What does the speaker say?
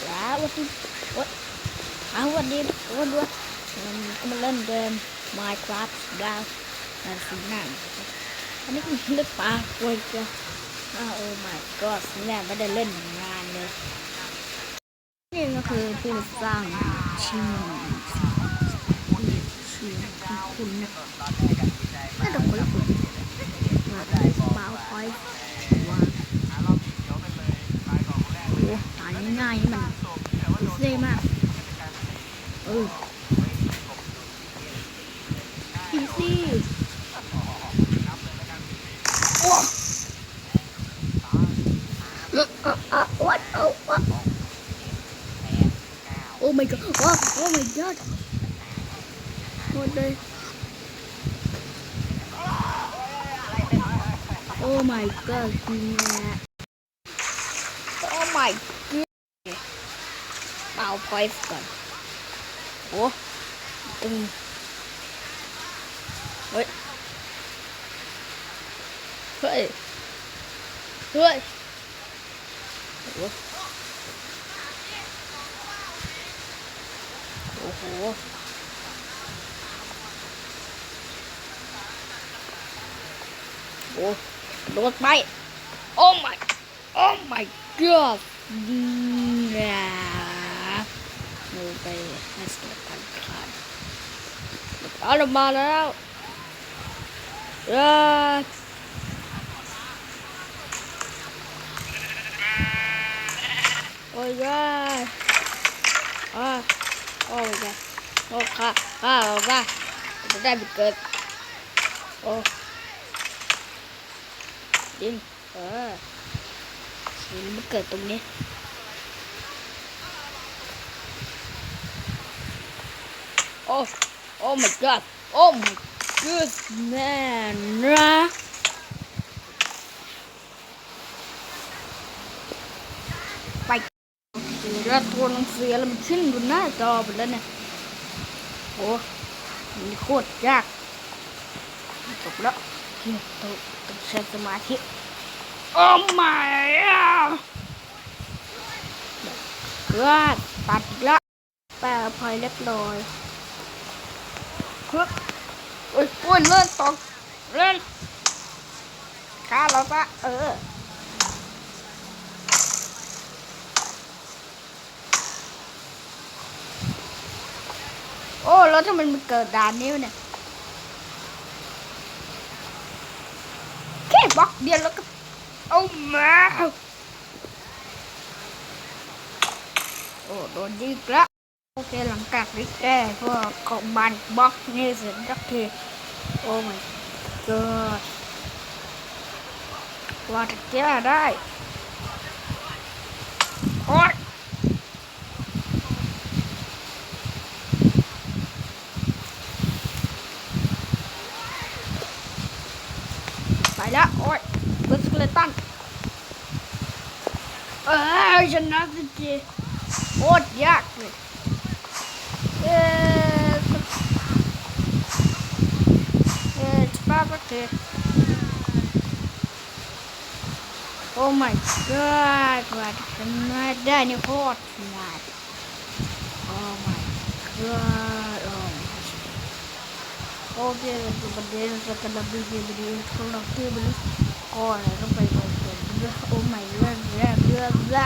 สวัสดีวัดเอาวันนี้วันด้วยมันก็มาเล่นเกม Minecraft ดาวนั่นสินั่นอันนี้ก็เล่นปลาโวยจ้ะอ้าวโอ้ my god แม่ไม่ได้เล่นนานเลยนี่ก็คือผู้สร้างชื่อชื่อคุณนะน่าจะคนละคนมาบ้าคอยวางโอ้ตาย ง่ายๆนี่มันเซ่มากเอออีซี่โอ้เออเออเออวัดเออวัด Oh my god. Oh, oh my god. What the? Oh my god. Yeah. Oh my god. เป่าพอยก่อนโอ้ตึงเฮ้ย เฮ้ย เฮ้ยโอ้โอ้โหโอ้โดดไป โอ้ my โอ้ my god เนี่ย ลงไปให้สตพันขาดเอาลงมาแล้วเอ้ยโอ้ยยอ่าโอ้ยจ้ะโอ้ข้าข้าเอาข้าจะได้ไปเกิดโอ้ดินเออดินมันเกิดตรงนี้ โอ้โอ้ my god โอ้ my god แม่นะไปเรือตัวหนังสือแล้วมันขึ้นบนหน้าจอไปแล้วเนี่ยโอ้มันโคตรยากจบแล้วเฮียต้องต้องใช้สมาธิโอ้ my god เลือดตัดล้วแปลพอยเรียบร้อย ฮึบโอ้ยโอ้ยเลื่อนตกเลื่อนฆ่าเราซะเออโอ้แล้วทำไมมันเกิดด่านนี้วเนี่ยแค่บล็อกเดียวแล้วก็เอามาโอ้โดนยิงล้ว โอเคหลังจากที่แก้พวกของบานบล็อกนี่เสร็จสักทีโอ้ my god ว่าจะแก้ได้โอ๊ยไปแล้วโอ๊ยเบิร์สเกเลตันเออชนะสักทีโคตรยากเลยเออเออป้าสักทีโอ้ my god กว่าจะชนะได้นี่โคตรยากโอ้ my god โอ้ my Oke, kemudian setelah beli beli kalau beli oh, itu baik baik Oh my god, ya, ya, ya,